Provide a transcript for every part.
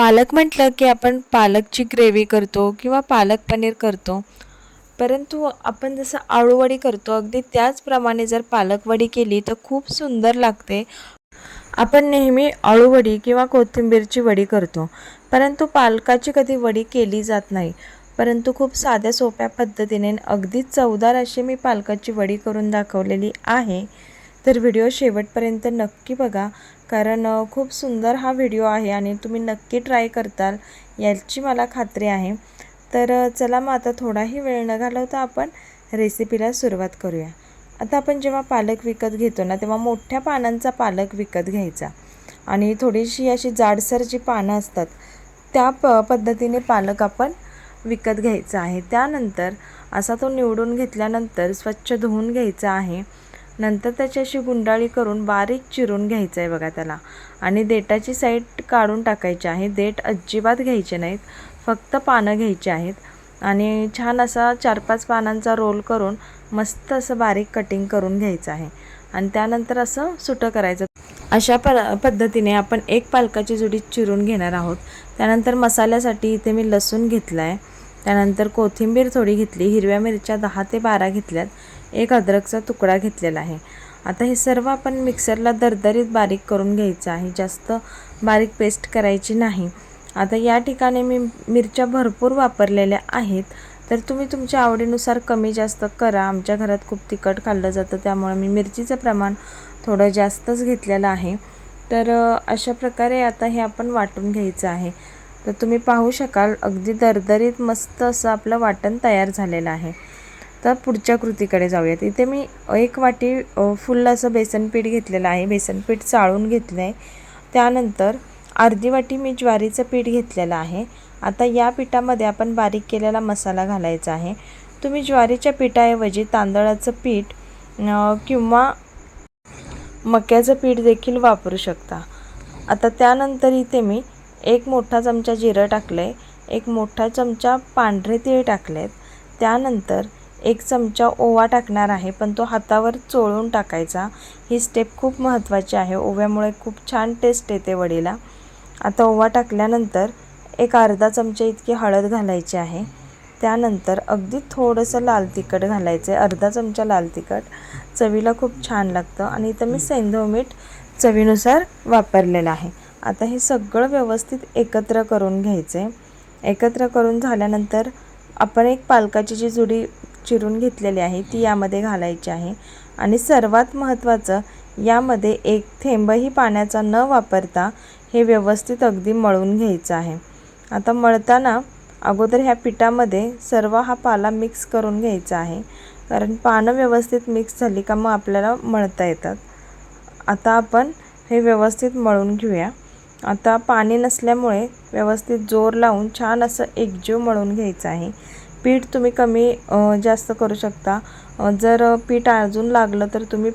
पालक म्हटलं की आपण पालकची ग्रेव्ही करतो किंवा पालक पनीर करतो. परंतु आपण जसं आळूवडी करतो अगदी त्याचप्रमाणे जर पालकवडी केली तर खूप सुंदर लागते. आपण नेहमी अळूवडी किंवा कोथिंबीरची वडी करतो. परंतु पालकाची कधी वडी केली जात नाही. परंतु खूप साध्या सोप्या पद्धतीने अगदी चवदार अशी मी पालकाची वडी करून दाखवलेली आहे. तर व्हिडिओ शेवटपर्यंत नक्की बघा कारण खूप सुंदर हा व्हिडिओ आहे आणि तुम्ही नक्की ट्राय करताल याची मला खात्री आहे. तर चला मग आता थोडाही वेळ न घालवता आपण रेसिपीला सुरुवात करूया. आता आपण जेव्हा पालक विकत घेतो ना तेव्हा मोठ्या पानांचा पालक विकत घ्यायचा. आणि थोडीशी अशी जाडसर जी पानं असतात त्या प पद्धतीने पालक आपण विकत घ्यायचा आहे. त्यानंतर असा तो निवडून घेतल्यानंतर स्वच्छ धुवून घ्यायचा आहे. नंतर त्याच्याशी गुंडाळी करून बारीक चिरून घ्यायचं आहे बघा त्याला. आणि देठाची साईड काढून टाकायची आहे. देठ अजिबात घ्यायचे नाहीत. फक्त पानं घ्यायची आहेत. आणि छान असा चार पाच पानांचा रोल करून मस्त असं बारीक कटिंग करून घ्यायचं आहे. आणि त्यानंतर असं सुटं करायचं. अशा प पद्धतीने आपण एक पालकाची जुडी चिरून घेणार आहोत. त्यानंतर मसाल्यासाठी इथे मी लसूण घेतला आहे त्यानंतर कोथिंबीर थोडी घेतली. हिरव्या मिरच्या दहा ते बारा घेतल्यात. एक अद्रकचा तुकडा घेतलेला आहे. आता हे सर्व आपण मिक्सरला दरदरीत बारीक करून घ्यायचं आहे. जास्त बारीक पेस्ट करायची नाही. आता या ठिकाणी मी मिरच्या भरपूर वापरलेल्या आहेत. तर तुम्ही तुमच्या आवडीनुसार कमी जास्त करा. आमच्या घरात खूप तिखट खाल्लं जातं त्यामुळे मी मिरचीचं प्रमाण थोडं जास्तच घेतलेलं आहे. तर अशा प्रकारे आता हे आपण वाटून घ्यायचं आहे. तर तुम्ही पाहू शकाल अगदी दरदरीत मस्त असं आपलं वाटण तयार झालेलं आहे. तर पुढच्या कृतीकडे जाऊयात. इथे मी एक वाटी फुल्ल फुल असं बेसन पीठ घेतलेलं आहे. बेसन पीठ चाळून घेतलं आहे त्यानंतर अर्धी वाटी मी ज्वारीचं पीठ घेतलेलं आहे. आता या पिठामध्ये आपण बारीक केलेला मसाला घालायचा आहे. तुम्ही ज्वारीच्या पिठाऐवजी तांदळाचं पीठ किंवा मक्याचं पीठ देखील वापरू शकता. आता त्यानंतर इथे मी एक मोठा चमचा जिरं टाकलं आहे एक मोठा चमचा पांढरे तीळ टाकले आहेत त्यानंतर एक चमचा ओवा टाकणार आहे पण तो हातावर चोळून टाकायचा. ही स्टेप खूप महत्त्वाची आहे. ओव्यामुळे खूप छान टेस्ट येते वडीला. आता ओवा टाकल्यानंतर एक अर्धा चमचा इतकी हळद घालायची आहे. त्यानंतर अगदी थोडंसं लाल तिखट घालायचं आहे अर्धा चमचा लाल तिखट. चवीला खूप छान लागतं आणि इथं मी सैंधव मीठ चवीनुसार वापरलेलं आहे. आता हे सगळं व्यवस्थित एकत्र करून घ्यायचं आहे एकत्र करून झाल्यानंतर आपण एक पालकाची जी जुडी चिरून घेतलेली आहे ती यामध्ये घालायची आहे. आणि सर्वात महत्त्वाचं यामध्ये एक थेंबही पाण्याचा न वापरता हे व्यवस्थित अगदी मळून घ्यायचं आहे. आता मळताना अगोदर ह्या पिठामध्ये सर्व हा पाला मिक्स करून घ्यायचा आहे. कारण पानं व्यवस्थित मिक्स झाली का मग आपल्याला मळता येतात. आता आपण हे व्यवस्थित मळून घेऊया. आता पाणी नसल्यामुळे व्यवस्थित जोर लावून छान असं एकजीव मळून घ्यायचं आहे. पीठ तुम्ही कमी जास्त करू शकता. जर पीठ अजून लागलं तर तुम्ही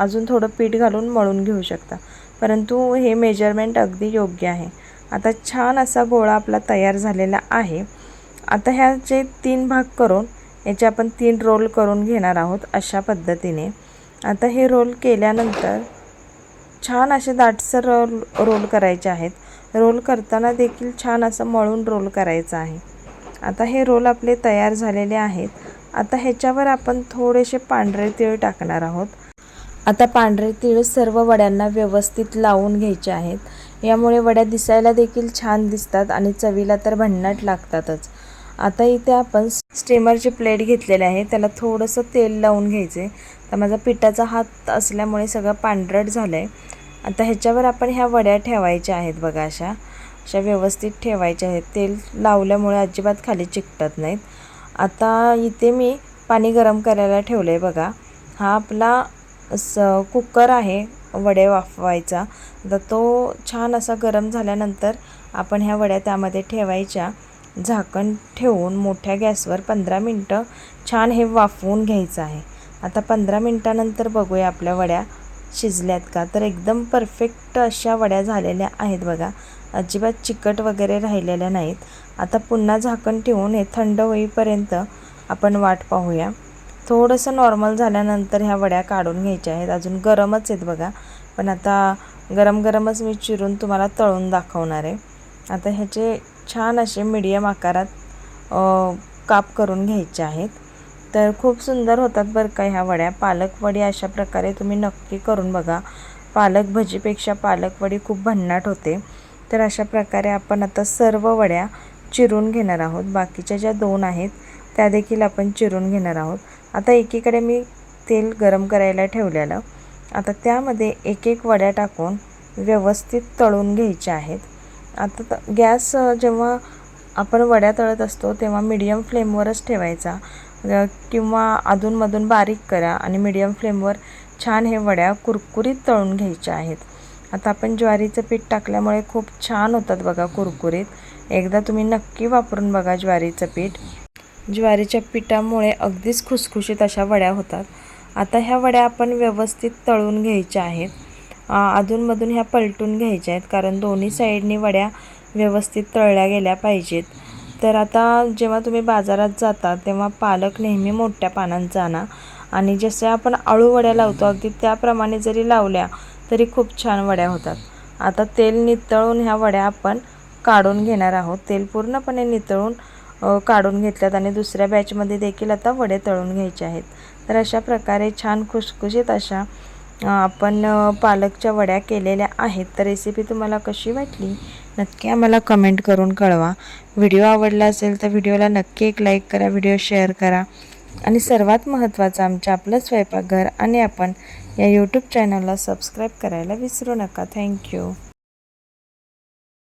अजून थोडं पीठ घालून मळून घेऊ शकता. परंतु हे मेजरमेंट अगदी योग्य आहे. आता छान असा गोळा आपला तयार झालेला आहे. आता ह्याचे तीन भाग करून याचे आपण तीन रोल करून घेणार आहोत अशा पद्धतीने. आता हे रोल केल्यानंतर छान असे दाटसर रोल रोल करायचे आहेत. रोल करताना देखील छान असं मळून रोल करायचं आहे. आता हे रोल आपले तयार झालेले आहेत. आता ह्याच्यावर आपण थोडेसे पांढरे तीळ टाकणार आहोत. आता पांढरे तीळ सर्व वड्यांना व्यवस्थित लावून घ्यायचे आहेत. यामुळे वड्या दिसायला देखील छान दिसतात आणि चवीला तर भन्नाट लागतातच. आता इथे आपण स्टीमरची प्लेट घेतलेली आहे. त्याला थोडंसं तेल लावून घ्यायचे तर माझा पिठाचा हात असल्यामुळे सगळं पांढरट झालं आहे आता ह्याच्यावर आपण ह्या वड्या ठेवायच्या आहेत बघा अशा. अशा व्यवस्थित ठेवायच्या आहेत. तेल लावल्यामुळे अजिबात खाली चिकटत नाहीत. आता इथे मी पाणी गरम करायला ठेवलं आहे बघा. हा आपला स कुकर आहे वडे वाफवायचा. तर तो छान असा गरम झाल्यानंतर आपण ह्या वड्या त्यामध्ये ठेवायच्या. झाकण ठेवून मोठ्या गॅसवर पंधरा मिनटं छान हे वाफवून घ्यायचं आहे. आता पंधरा मिनटानंतर बघूया आपल्या वड्या. शिजल्यात का? तर एकदम परफेक्ट अशा वड्या झालेल्या आहेत बघा. अजिबात चिकट वगैरे राहिलेल्या नाहीत. आता पुन्हा झाकण ठेवून हे थंड होईपर्यंत आपण वाट पाहूया. थोडंसं नॉर्मल झाल्यानंतर ह्या वड्या काढून घ्यायच्या आहेत. अजून गरमच आहेत बघा. पण आता गरम गरमच मी चिरून तुम्हाला तळून दाखवणार आहे. आता ह्याचे छान असे मीडियम आकारात काप करून घ्यायचे आहेत. तर खूप सुंदर होतात बरं का ह्या वड्या. पालक वडी अशा प्रकारे तुम्ही नक्की करून बघा. पालक भजीपेक्षा पालक वडी खूप भन्नाट होते. तर अशा प्रकारे आपण आता सर्व वड्या चिरून घेणार आहोत. बाकीच्या ज्या दोन आहेत त्या देखील आपण चिरून घेणार आहोत. आता एकीकडे मी तेल गरम करायला ठेवलेलं. आता त्यामध्ये एक एक वड्या टाकून व्यवस्थित तळून घ्यायच्या आहेत. आता गॅस जेव्हा आपण वड्या तळत असतो तेव्हा मीडियम फ्लेमवरच ठेवायचा. किंवा अधूनमधून बारीक करा आणि मीडियम फ्लेमवर छान हे वड्या कुरकुरीत तळून घ्यायच्या आहेत. आता आपण ज्वारीचं पीठ टाकल्यामुळे खूप छान होतात बघा कुरकुरीत. एकदा तुम्ही नक्की वापरून बघा ज्वारीचं पीठ. ज्वारीच्या पिठामुळे अगदीच खुसखुशीत अशा वड्या होतात. आता ह्या वड्या आपण व्यवस्थित तळून घ्यायच्या आहेत. अधूनमधून ह्या पलटून घ्यायच्या आहेत कारण दोन्ही साईडनी वड्या व्यवस्थित तळल्या गेल्या पाहिजेत. तर आता जेव्हा तुम्ही बाजारात जाता तेव्हा पालक नेहमी मोठ्या पानांचा आणा आणि जसे आपण आळू वड्या लावतो अगदी त्याप्रमाणे जरी लावल्या तरी खूप छान वड्या होतात. आता तेल नितळून ह्या वड्या आपण काढून घेणार आहोत. तेल पूर्णपणे नितळून काढून घेतल्यात आणि दुसऱ्या बॅचमध्ये देखील आता वडे तळून घ्यायचे आहेत. तर अशा प्रकारे छान खुसखुशीत अशा आपण पालकच्या वड्या केलेल्या आहेत. तर रेसिपी तुम्हाला कशी वाटली? नक्की आम्हाला कमेंट करून कळवा. व्हिडिओ आवडला असेल तर व्हिडिओला नक्की एक लाईक करा व्हिडिओ शेअर करा. आणि सर्वात महत्त्वाचं आमच्या आपलं स्वयंपाकघर आणि आपण या यूट्यूब चॅनलला सबस्क्राईब करायला विसरू नका. थँक्यू